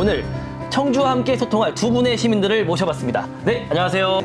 오늘 청주와 함께 소통할 두 분의 시민들을 모셔봤습니다. 네, 안녕하세요.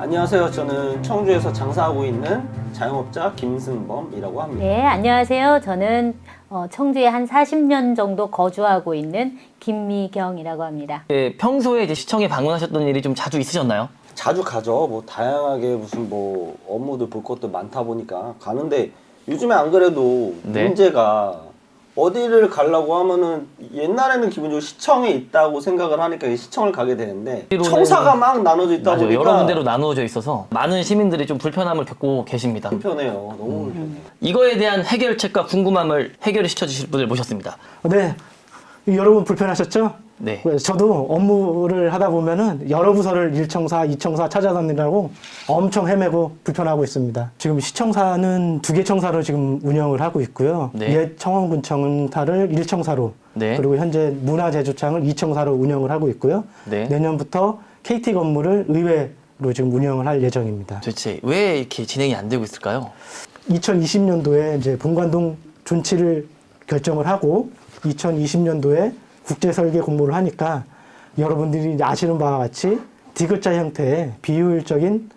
안녕하세요. 저는 청주에서 장사하고 있는 자영업자 김승범이라고 합니다. 네, 안녕하세요. 저는 어, 청주에 한 40년 정도 거주하고 있는 김미경이라고 합니다. 예, 평소에 이제 시청에 방문하셨던 일이 좀 자주 있으셨나요? 자주 가죠. 뭐 다양하게 무슨 뭐 업무들 볼 것도 많다 보니까 가는데 요즘에 안 그래도 네. 문제가 어디를 가려고 하면은 옛날에는 기본적으로 시청에 있다고 생각을 하니까 이 시청을 가게 되는데 어디로는- 청사가 막 나눠져 있다 맞아요. 보니까 여러 군데로 나누어져 있어서 많은 시민들이 좀 불편함을 겪고 계십니다. 불편해요. 너무 음. 불편해요. 이거에 대한 해결책과 궁금함을 해결을 시켜주실 분을 모셨습니다. 네. 여러분 불편하셨죠? 네. 저도 업무를 하다 보면은 여러 부서를 1청사, 2청사 찾아다니라고 엄청 헤매고 불편하고 있습니다. 지금 시청사는 두 개 청사로 지금 운영을 하고 있고요. 네. 옛 청원군청사를 1청사로 네. 그리고 현재 문화제주창을 2청사로 운영을 하고 있고요. 네. 내년부터 KT 건물을 의회로 지금 운영을 할 예정입니다. 도대체 왜 이렇게 진행이 안 되고 있을까요? 2020년도에 이제 본관동 존치를 결정을 하고 2020년도에 국제 설계 공모를 하니까 여러분들이 아시는 바와 같이 D글자 형태의 비효율적인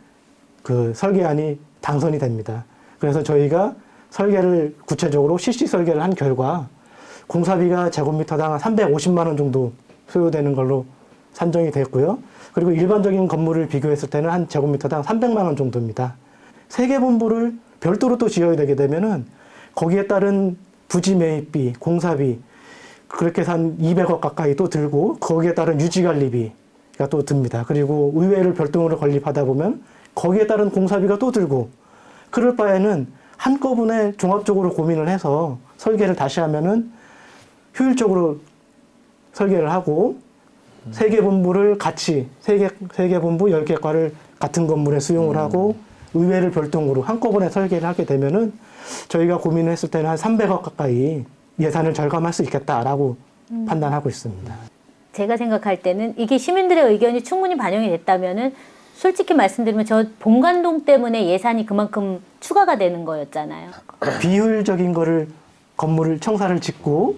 그 설계안이 당선이 됩니다. 그래서 저희가 설계를 구체적으로 CC 설계를 한 결과 공사비가 제곱미터당 한 350만 원 정도 소요되는 걸로 산정이 됐고요. 그리고 일반적인 건물을 비교했을 때는 한 제곱미터당 300만 원 정도입니다. 세계본부를 별도로 또 지어야 되게 되면은 거기에 따른 부지 매입비, 공사비 그렇게 한 200억 가까이 또 들고 거기에 따른 유지관리비가 또 듭니다. 그리고 의회를 별도로 건립하다 보면 거기에 따른 공사비가 또 들고 그럴 바에는 한꺼번에 종합적으로 고민을 해서 설계를 다시 하면은 효율적으로 설계를 하고 세개 본부를 같이 세개 세개 본부 열 개 과를 같은 건물에 수용을 하고 의회를 별도로 한꺼번에 설계를 하게 되면은 저희가 고민을 했을 때는 한 300억 가까이 예산을 절감할 수 있겠다라고 판단하고 있습니다. 제가 생각할 때는 이게 시민들의 의견이 충분히 반영이 됐다면은 솔직히 말씀드리면 저 본관동 때문에 예산이 그만큼 추가가 되는 거였잖아요. 비효율적인 거를 건물을 청사를 짓고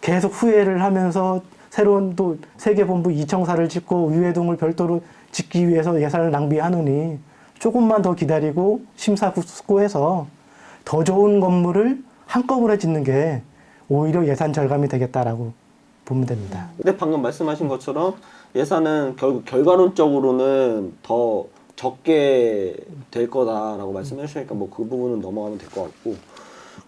계속 후회를 하면서 새로운 또 세계본부 이청사를 짓고 의회동을 별도로 짓기 위해서 예산을 낭비하느니 조금만 더 기다리고 심사숙고해서 더 좋은 건물을 한꺼번에 짓는 게 오히려 예산 절감이 되겠다라고 보면 됩니다. 근데 방금 말씀하신 것처럼 예산은 결국 결과론적으로는 더 적게 될 거다라고 말씀해 주시니까 뭐 그 부분은 넘어가면 될 것 같고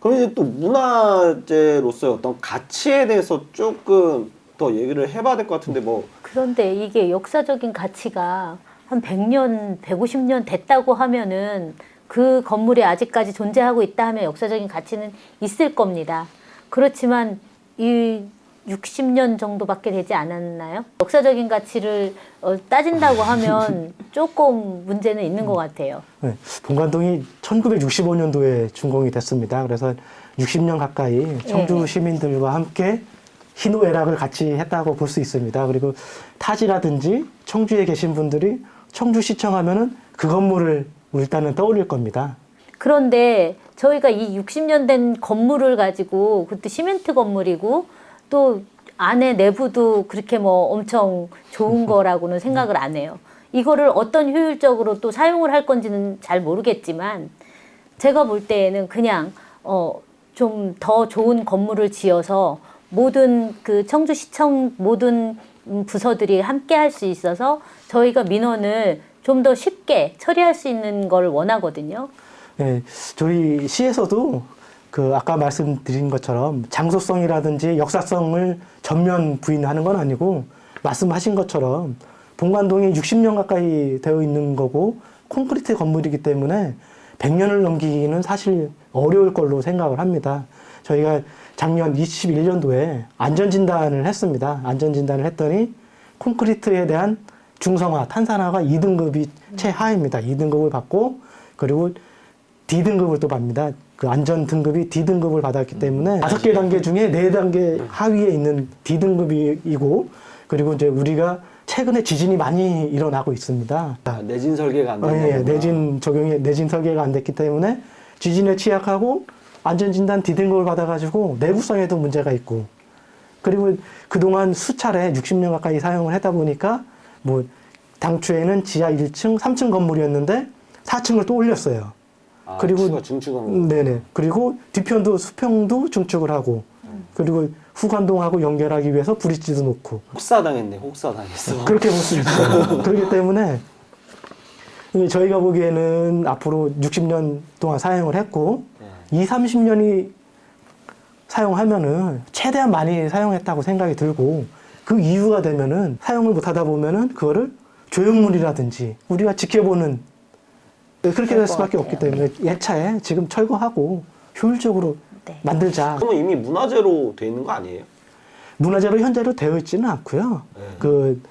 그럼 이제 또 문화재로서의 어떤 가치에 대해서 조금 더 얘기를 해봐야 될 것 같은데 뭐 그런데 이게 역사적인 가치가 한 100년, 150년 됐다고 하면은 그 건물이 아직까지 존재하고 있다 하면 역사적인 가치는 있을 겁니다. 그렇지만 이 60년 정도밖에 되지 않았나요? 역사적인 가치를 어, 따진다고 하면 조금 문제는 있는 것 같아요. 네, 본관동이 1965년도에 준공이 됐습니다. 그래서 60년 가까이 청주 네. 시민들과 함께 희노애락을 같이 했다고 볼 수 있습니다. 그리고 타지라든지 청주에 계신 분들이 청주시청 하면은 그 건물을 일단은 떠올릴 겁니다. 그런데 저희가 이 60년 된 건물을 가지고 그것도 시멘트 건물이고 또 안에 내부도 그렇게 뭐 엄청 좋은 거라고는 생각을 안 해요. 이거를 어떤 효율적으로 또 사용을 할 건지는 잘 모르겠지만 제가 볼 때에는 그냥 어 좀 더 좋은 건물을 지어서 모든 그 청주시청 모든 음, 부서들이 함께 할 수 있어서 저희가 민원을 좀 더 쉽게 처리할 수 있는 걸 원하거든요. 네, 저희 시에서도 그 아까 말씀드린 것처럼 장소성이라든지 역사성을 전면 부인하는 건 아니고 말씀하신 것처럼 본관동이 60년 가까이 되어 있는 거고 콘크리트 건물이기 때문에 100년을 넘기기는 사실 어려울 걸로 생각을 합니다. 저희가 작년 21년도에 안전진단을 했습니다. 안전진단을 했더니 콘크리트에 대한 중성화, 탄산화가 2등급이 최하입니다. 2등급을 받고 그리고 D등급을 또 받습니다. 그 안전 등급이 D등급을 받았기 때문에 다섯 개 단계 중에 네 단계 하위에 있는 D등급이고 그리고 이제 우리가 최근에 지진이 많이 일어나고 있습니다. 아, 내진 설계가 안 어, 되는 예. 내진 적용이 내진 설계가 안 됐기 때문에 지진에 취약하고 안전 진단 D등급을 받아 가지고 내구성에도 문제가 있고 그리고 그동안 수차례 60년 가까이 사용을 하다 보니까 뭐 당초에는 지하 1층, 3층 건물이었는데 4층을 또 올렸어요. 아, 그리고- 음, 네네. 그리고 뒤편도 수평도 증축을 하고 그리고 후관동하고 연결하기 위해서 브릿지도 놓고 혹사당했네. 혹사당했어. 그렇게 볼 수 있어요. 그렇기 때문에 저희가 보기에는 앞으로 60년 동안 사용을 했고 네. 2, 30년이 사용하면은 최대한 많이 사용했다고 생각이 들고 그 이유가 되면은 사용을 못 하다 보면은 그거를 조형물이라든지 우리가 지켜보는 그렇게 될것 수밖에. 없기 때문에 예차에 지금 철거하고 효율적으로 네. 만들자. 그러면 이미 문화재로 돼 있는 거 아니에요? 문화재로 현재로 되어 있지는 않고요. 네. 그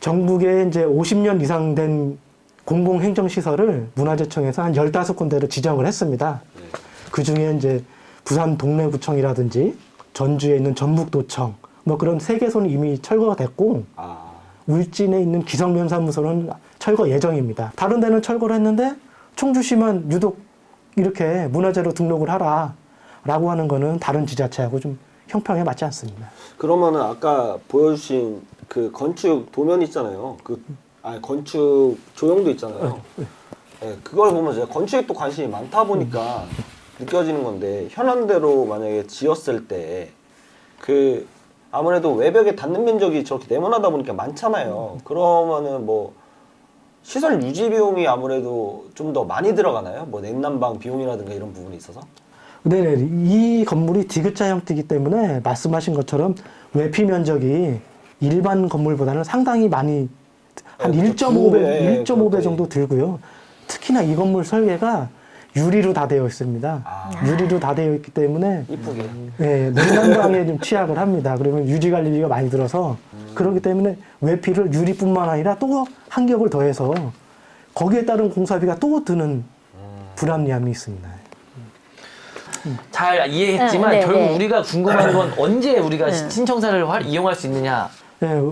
전국에 이제 50년 이상 된 공공행정시설을 문화재청에서 한 15군데를 지정을 했습니다. 네. 그 중에 이제 부산 동래구청이라든지 전주에 있는 전북도청 뭐 그런 세 개소는 이미 철거가 됐고 아, 울진에 있는 기성면사무소는 철거 예정입니다. 다른 데는 철거를 했는데 청주시만 유독 이렇게 문화재로 등록을 하라 라고 하는 거는 다른 지자체하고 좀 형평에 맞지 않습니다. 그러면은 아까 보여주신 그 건축 도면 있잖아요. 그, 아 건축 조형도 있잖아요. 네, 그걸 보면 제가 건축에 또 관심이 많다 보니까 느껴지는 건데 현황대로 만약에 지었을 때 그 아무래도 외벽에 닿는 면적이 저렇게 네모나다 보니까 많잖아요. 그러면은 뭐 시설 유지 비용이 아무래도 좀 더 많이 들어가나요? 뭐 냉난방 비용이라든가 이런 부분이 있어서? 네네. 이 건물이 디귿자 형태이기 때문에 말씀하신 것처럼 외피 면적이 일반 건물보다는 상당히 많이 한 네, 1.5배, 그렇죠. 두 배, 1.5배 그렇게. 정도 들고요. 특히나 이 건물 설계가 유리로 다 되어 있습니다. 아. 유리로 다 되어 있기 때문에 이쁘게. 네, 냉난방에 좀 취약을 합니다. 그러면 유지 관리비가 많이 들어서 그렇기 때문에 외피를 유리뿐만 아니라 또 한 겹을 더해서 거기에 따른 공사비가 또 드는 불합리함이 있습니다. 잘 이해했지만 네, 네, 결국 네. 우리가 궁금한 건 언제 우리가 네. 신청사를 활- 이용할 수 있느냐. 네,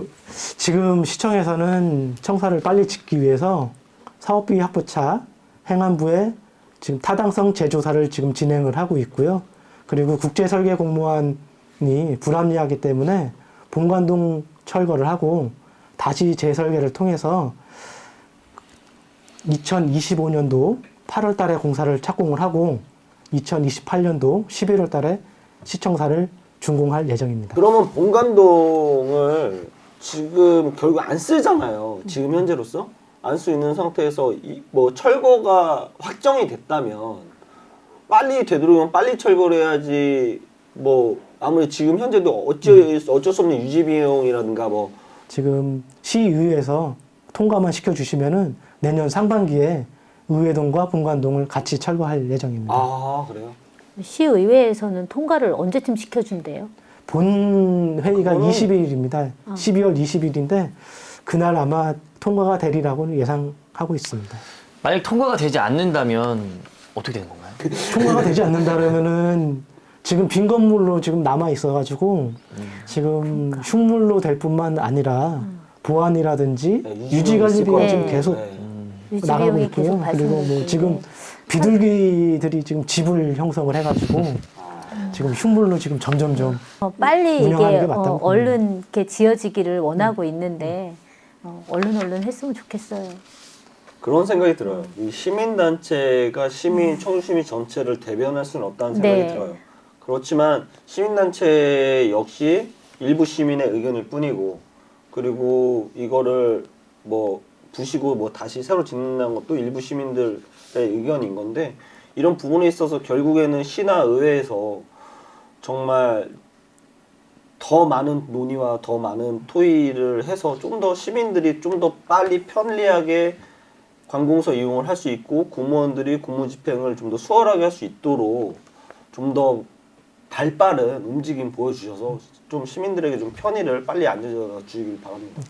지금 시청에서는 청사를 빨리 짓기 위해서 사업비 확보차 행안부에 지금 타당성 재조사를 지금 진행을 하고 있고요. 그리고 국제 설계 공모안이 불합리하기 때문에 본관동 철거를 하고 다시 재설계를 통해서 2025년도 8월 달에 공사를 착공을 하고 2028년도 11월 달에 시청사를 준공할 예정입니다. 그러면 본관동을 지금 결국 안 쓰잖아요. 지금 현재로서 안 쓰고 있는 상태에서 이 뭐 철거가 확정이 됐다면 빨리 되도록이면 빨리 철거를 해야지 뭐 아무리 지금 현재도 어쩔 수- 어쩔 수 없는 유지 비용이라든가 뭐 지금 시의회에서 통과만 시켜주시면은 내년 상반기에 의회동과 본관동을 같이 철거할 예정입니다. 아 그래요? 시의회에서는 통과를 언제쯤 시켜준대요? 본 회의가 그거는- 20일입니다. 12월 20일인데 그날 아마 통과가 되리라고 예상하고 있습니다. 만약 통과가 되지 않는다면 어떻게 되는 건가요? 통과가 되지 않는다면은 지금 빈 건물로 지금 남아 있어가지고 지금 흉물로 될 뿐만 아니라 보안이라든지 네, 유지 있을 관리비가 것 지금 같아요. 계속 네. 나가고 비용이 계속 있고요. 그리고 뭐. 지금 비둘기들이 지금 집을 형성을 해가지고 지금 흉물로 지금 점점점 어, 빨리 운영하는 이게 게 맞다고 어, 얼른 이렇게 지어지기를 원하고 있는데 어, 얼른 얼른 했으면 좋겠어요. 그런 생각이 들어요. 이 시민단체가 시민, 청주시민 전체를 대변할 수는 없다는 생각이 네. 들어요. 그렇지만 시민단체 역시 일부 시민의 의견일 뿐이고, 그리고 이거를 뭐 부시고 뭐 다시 새로 짓는다는 것도 일부 시민들의 의견인 건데, 이런 부분에 있어서 결국에는 시나 의회에서 정말 더 많은 논의와 더 많은 토의를 해서 좀 더 시민들이 좀 더 빨리 편리하게 관공서 이용을 할 수 있고 공무원들이 공무 집행을 좀 더 수월하게 할 수 있도록 좀 더 발빠른 움직임 보여주셔서 좀 시민들에게 좀 편의를 빨리 안겨줘 주길 바랍니다.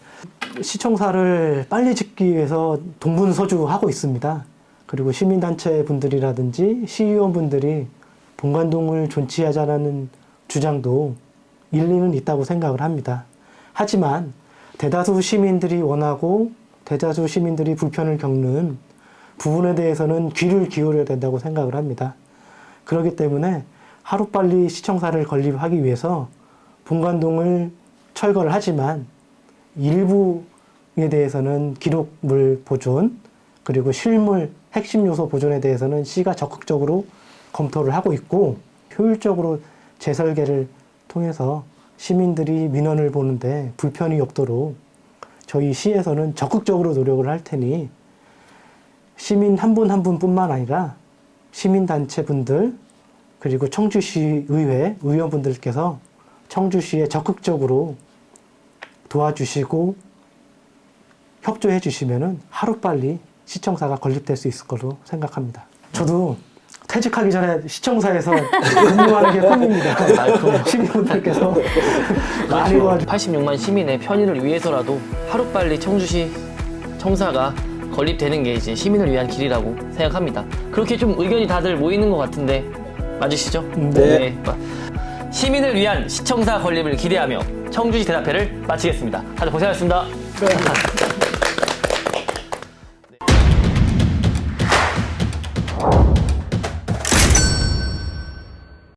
시청사를 빨리 짓기 위해서 동분서주하고 있습니다. 그리고 시민단체 분들이라든지 시의원 분들이 본관동을 존치하자라는 주장도 일리는 있다고 생각을 합니다. 하지만 대다수 시민들이 원하고 대다수 시민들이 불편을 겪는 부분에 대해서는 귀를 기울여야 된다고 생각을 합니다. 그렇기 때문에 하루빨리 시청사를 건립하기 위해서 본관동을 철거를 하지만 일부에 대해서는 기록물 보존 그리고 실물 핵심 요소 보존에 대해서는 시가 적극적으로 검토를 하고 있고 효율적으로 재설계를 통해서 시민들이 민원을 보는데 불편이 없도록 저희 시에서는 적극적으로 노력을 할 테니 시민 한 분 한 분뿐만 아니라 시민단체 분들 그리고 청주시 의회 의원분들께서 청주시에 적극적으로 도와주시고 협조해 주시면은 하루빨리 시청사가 건립될 수 있을 거로 생각합니다. 저도 퇴직하기 전에 시청사에서 근무하는 게 꿈입니다. 시민분들께서 많이 도와주 86만 시민의 편의를 위해서라도 하루빨리 청주시 청사가 건립되는 게 이제 시민을 위한 길이라고 생각합니다. 그렇게 좀 의견이 다들 모이는 것 같은데 맞으시죠? 네. 시민을 위한 시청사 건립을 기대하며 청주시 대답회를 마치겠습니다. 다들 고생하셨습니다. 네.